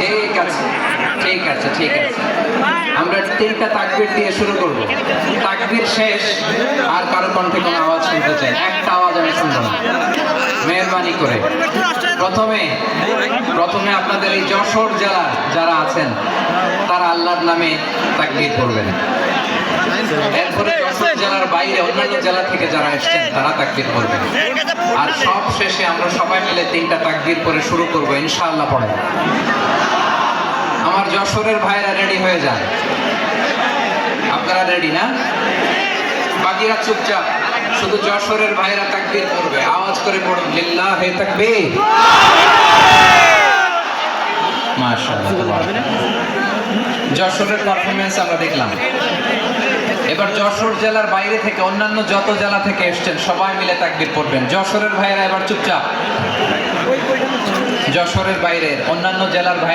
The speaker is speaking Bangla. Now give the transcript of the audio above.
ঠিক আছে ঠিক আছে ঠিক আছে। আমরা তিনটা তাকবির দিয়ে শুরু করব। তাকবির শেষ, আর কারও কণ্ঠে কোনো আওয়াজ শুনতে চাই। একটা আওয়াজ আমি শুনব না। মেহরবানি করে। প্রথমে প্রথমে আপনাদের এই যশোর জেলার যারা আছেন, তারা আল্লাহর নামে তাকবির করবেন এরপরে যশোর জেলার বাইরে অন্যান্য জেলা থেকে যারা এসেছেন, তারা তাকবির করবেন আর সব শেষে আমরা সবাই মিলে তিনটা তাকবির করে শুরু করব, ইনশাআল্লাহ পড়ে যশোরের ভাইরা রেডি হয়ে যান আপনারা রেডি না? বাকিরা চুপচাপ। শুধু যশোরের ভাইরা তাকবীর করবে। আওয়াজ করে পড়ুন, লিল্লাহ হে তাকবীর যশোরের পারফরমেন্স আমরা দেখলাম। এবার যশোর জেলার বাইরে থেকে অন্যান্য যত জেলা থেকে এসছেন, সবাই মিলে তাকবীর পড়বেন যশোরের ভাইরা এবার চুপচাপ। যশোরের বাইরের অন্যান্য জেলার ভাই